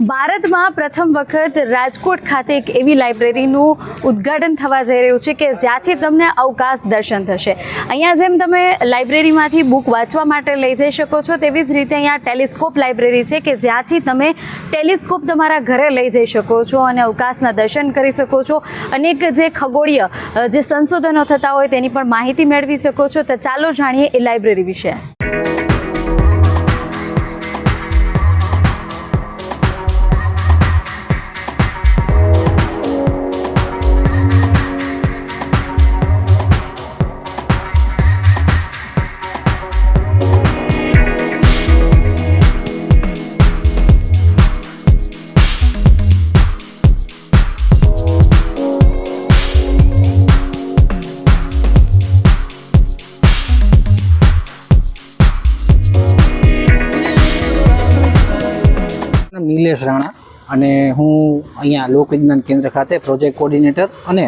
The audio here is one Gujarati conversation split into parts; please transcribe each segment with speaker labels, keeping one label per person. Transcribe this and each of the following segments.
Speaker 1: ભારતમાં પ્રથમ વખત રાજકોટ ખાતે એક એવી લાઇબ્રેરીનું ઉદ્ઘાટન થવા જઈ રહ્યું છે કે જ્યાંથી તમને અવકાશ દર્શન થશે. અહીંયા જેમ તમે લાઇબ્રેરીમાંથી બુક વાંચવા માટે લઈ જઈ શકો છો, તેવી જ રીતે અહીંયા ટેલિસ્કોપ લાઇબ્રેરી છે કે જ્યાંથી તમે ટેલિસ્કોપ તમારા ઘરે લઈ જઈ શકો છો અને અવકાશના દર્શન કરી શકો છો. અનેક જે ખગોળીય જે સંશોધનો થતા હોય તેની પણ માહિતી મેળવી શકો છો. તો ચાલો જાણીએ એ લાઇબ્રેરી વિશે.
Speaker 2: નામ નિલેશ રાણા અને હું અહીંયા લોકવિજ્ઞાન કેન્દ્ર ખાતે પ્રોજેક્ટ કોર્ડિનેટર અને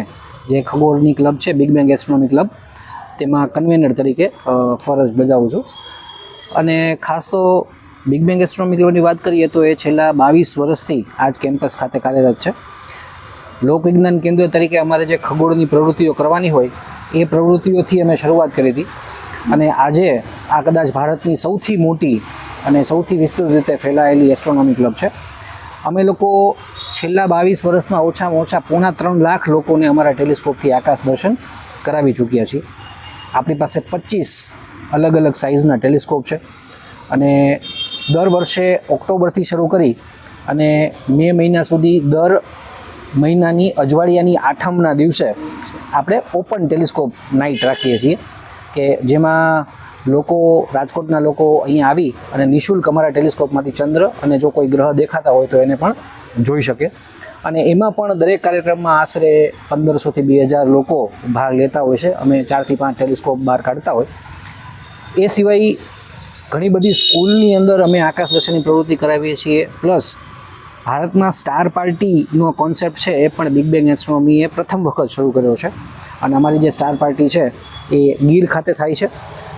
Speaker 2: જે ખગોળની ક્લબ છે બિગ બેંગ એસ્ટ્રોનોમી ક્લબ તેમાં કન્વેનર તરીકે ફરજ બજાવું છું. અને ખાસ તો બિગ બેંગ એસ્ટ્રોનોમી ક્લબની વાત કરીએ તો એ છેલ્લા બાવીસ વર્ષથી આજ કેમ્પસ ખાતે કાર્યરત છે. લોકવિજ્ઞાન કેન્દ્ર તરીકે અમારે જે ખગોળની પ્રવૃત્તિઓ કરવાની હોય, એ પ્રવૃત્તિઓથી અમે શરૂઆત કરી હતી. અને આજે આ કદાચ ભારતની સૌથી મોટી અને સૌથી વિસ્તૃત રીતે ફેલાયેલી એસ્ટ્રોનોમી ક્લબ છે. અમે લોકો છેલ્લા બાવીસ વર્ષમાં ઓછામાં ઓછા પોણા ત્રણ લાખ લોકોને અમારા ટેલિસ્કોપથી આકાશ દર્શન કરાવી ચૂક્યા છીએ. આપણી પાસે પચીસ અલગ અલગ સાઇઝના ટેલિસ્કોપ છે અને દર વર્ષે ઓક્ટોબરથી શરૂ કરી અને મે મહિના સુધી દર મહિનાની અજવાળિયાની આઠમના દિવસે આપણે ઓપન ટેલિસ્કોપ નાઇટ રાખીએ છીએ. કે જેમાં લોકો, રાજકોટના લોકો અહીંયા આવી અને નિઃશુલ્ક અમારા ટેલિસ્કોપમાંથી ચંદ્ર અને જો કોઈ ગ્રહ દેખાતા હોય તો એને પણ જોઈ શકે. અને એમાં પણ દરેક કાર્યક્રમમાં આશરે પંદરસોથી બે હજાર લોકો ભાગ લેતા હોય છે. અમે ચારથી પાંચ ટેલિસ્કોપ બહાર કાઢતા હોય. એ સિવાય ઘણી બધી સ્કૂલની અંદર અમે આકાશ દર્શનની પ્રવૃત્તિ કરાવીએ છીએ. પ્લસ ભારતમાં સ્ટાર પાર્ટીનો કોન્સેપ્ટ છે એ પણ બિગ બેંગ એસ્ટ્રોનોમીએ પ્રથમ વખત શરૂ કર્યો છે. અને અમારી જે સ્ટાર પાર્ટી છે એ ગીર ખાતે થાય છે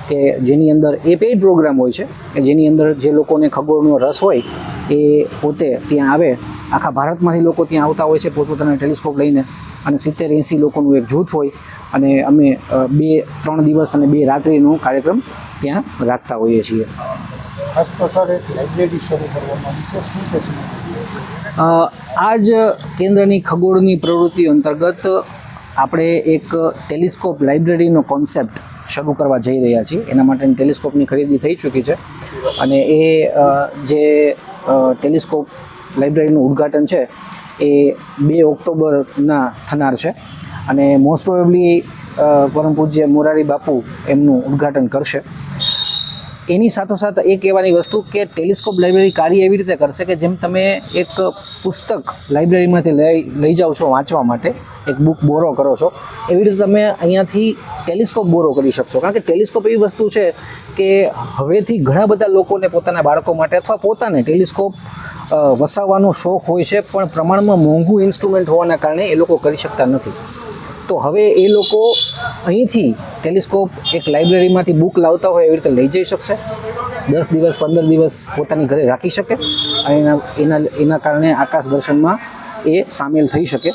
Speaker 2: કે જેની અંદર એ પેઇડ પ્રોગ્રામ હોય છે કે જેની અંદર જે લોકોને ખગોળનો રસ હોય એ પોતે ત્યાં આવે. આખા ભારતમાંથી લોકો ત્યાં આવતા હોય છે પોતપોતાના ટેલિસ્કોપ લઈને અને સિત્તેર એંસી લોકોનું એક જૂથ હોય અને અમે બે ત્રણ દિવસ અને બે રાત્રિનો કાર્યક્રમ ત્યાં રાખતા હોઈએ છીએ.
Speaker 3: ખાસ તો સર એક લાઇબ્રેરી શરૂ કરવાની છે. શું છે
Speaker 2: આ જ કેન્દ્રની ખગોળની પ્રવૃત્તિ અંતર્ગત આપણે એક ટેલિસ્કોપ લાઇબ્રેરીનો કોન્સેપ્ટ શરૂ કરવા જઈ રહ્યા છીએ. એના માટેની ટેલિસ્કોપની ખરીદી થઈ ચૂકી છે. અને એ જે ટેલિસ્કોપ લાઇબ્રેરીનું ઉદ્ઘાટન છે, એ બે ઓક્ટોબરના થનાર છે. અને મોસ્ટ પ્રોબેબલી પરમ પૂજ્ય મોરારી બાપુ એમનું ઉદ્ઘાટન કરશે. એની સાથોસાથ એ કહેવાની વસ્તુ કે ટેલિસ્કોપ લાઇબ્રેરી કાર્ય એવી રીતે કરશે કે જેમ તમે એક પુસ્તક લાઇબ્રેરીમાંથી લઈ લઈ જાઓ છો વાંચવા માટે, એક બુક બોરો કરો છો, એવી રીતે તમે અહીંયાથી ટેલિસ્કોપ બોરો કરી શકશો. કારણ કે ટેલિસ્કોપ એવી વસ્તુ છે કે હવેથી ઘણા બધા લોકોને પોતાના બાળકો માટે અથવા પોતાને ટેલિસ્કોપ વસાવવાનો શોખ હોય છે, પણ પ્રમાણમાં મોંઘું ઇન્સ્ટ્રુમેન્ટ હોવાના કારણે એ લોકો કરી શકતા નથી. તો હવે એ લોકો અહીંથી ટેલિસ્કોપ એક લાઇબ્રેરીમાંથી બુક લાવતા હોય એવી રીતે લઈ જઈ શકશે. દસ દિવસ, પંદર દિવસ પોતાની ઘરે રાખી શકે અને એના એના એના કારણે આકાશ દર્શનમાં એ સામેલ થઈ શકે.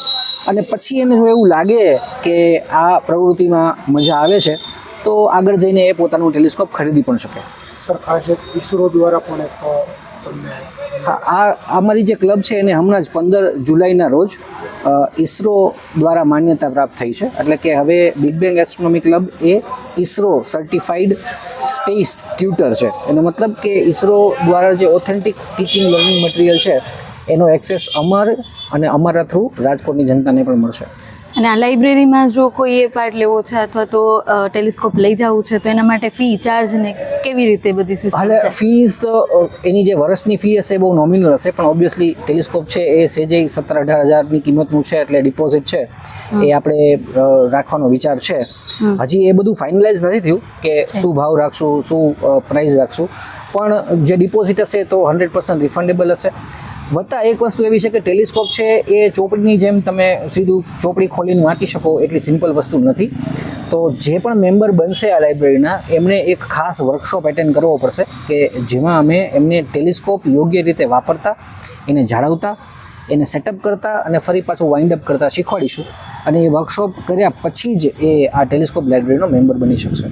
Speaker 2: અને પછી એને જો એવું લાગે કે આ પ્રવૃત્તિમાં મજા આવે છે, તો આગળ જઈને એ પોતાનું ટેલિસ્કોપ ખરીદી પણ શકે.
Speaker 3: સર, ખાસ એક ઇસરો દ્વારા પણ એક
Speaker 2: હા, આ અમારી જે ક્લબ છે એને હમણાં જ પંદર જુલાઈના રોજ ઇસરો દ્વારા માન્યતા પ્રાપ્ત થઈ છે. એટલે કે હવે બિગ બેંગ એસ્ટ્રોનોમી ક્લબ એ ઇસરો સર્ટિફાઈડ સ્પેસ ટ્યુટર છે. એનો મતલબ કે ઇસરો દ્વારા જે ઓથેન્ટિક ટીચિંગ લર્નિંગ મટીરિયલ છે, એનો એક્સેસ અમાર અને અમારા થ્રુ રાજકોટની જનતાને પણ મળશે.
Speaker 1: અને આ લાઇબ્રેરીમાં જો કોઈએ પાર્ટ લેવો છે અથવા તો ટેલિસ્કોપ લઈ જવું છે તો એના માટે ફી ચાર્જ ને કેવી રીતે બધી સિસ્ટમ છે?
Speaker 2: ફીસ તો એની જે વર્ષની ફી હશે એ બહુ નોમિનલ હશે પણ ઓબ્વિયસલી ટેલિસ્કોપ છે એ સેજે સત્તર અઢાર હજારની કિંમતનું છે એટલે ડિપોઝિટ છે એ આપણે રાખવાનો વિચાર છે. હજી એ બધું ફાઇનલાઇઝ નથી થયું કે શું ભાવ રાખશું શું પ્રાઇસ રાખશું પણ જે ડિપોઝિટ હશે તો હંડ્રેડ પર્સન્ટ રિફંડેબલ હશે. વત્તા એક વસ્તુ એવી છે કે ટેલિસ્કોપ છે એ ચોપડીની જેમ તમે સીધું ચોપડી ખોલીને વાંચી શકો એટલી સિમ્પલ વસ્તુ નથી. તો જે પણ મેમ્બર બનશે આ લાઇબ્રેરીના એમને એક ખાસ વર્કશોપ એટેન્ડ કરવો પડશે કે જેમાં અમે એમને ટેલિસ્કોપ યોગ્ય રીતે વાપરતા, એને જાળવતા, એને સેટઅપ કરતા અને ફરી પાછું વાઇન્ડ અપ કરતા શીખવાડીશું. અને એ વર્કશોપ કર્યા પછી જ એ આ ટેલિસ્કોપ લાઇબ્રેરીનો મેમ્બર બની શકશે.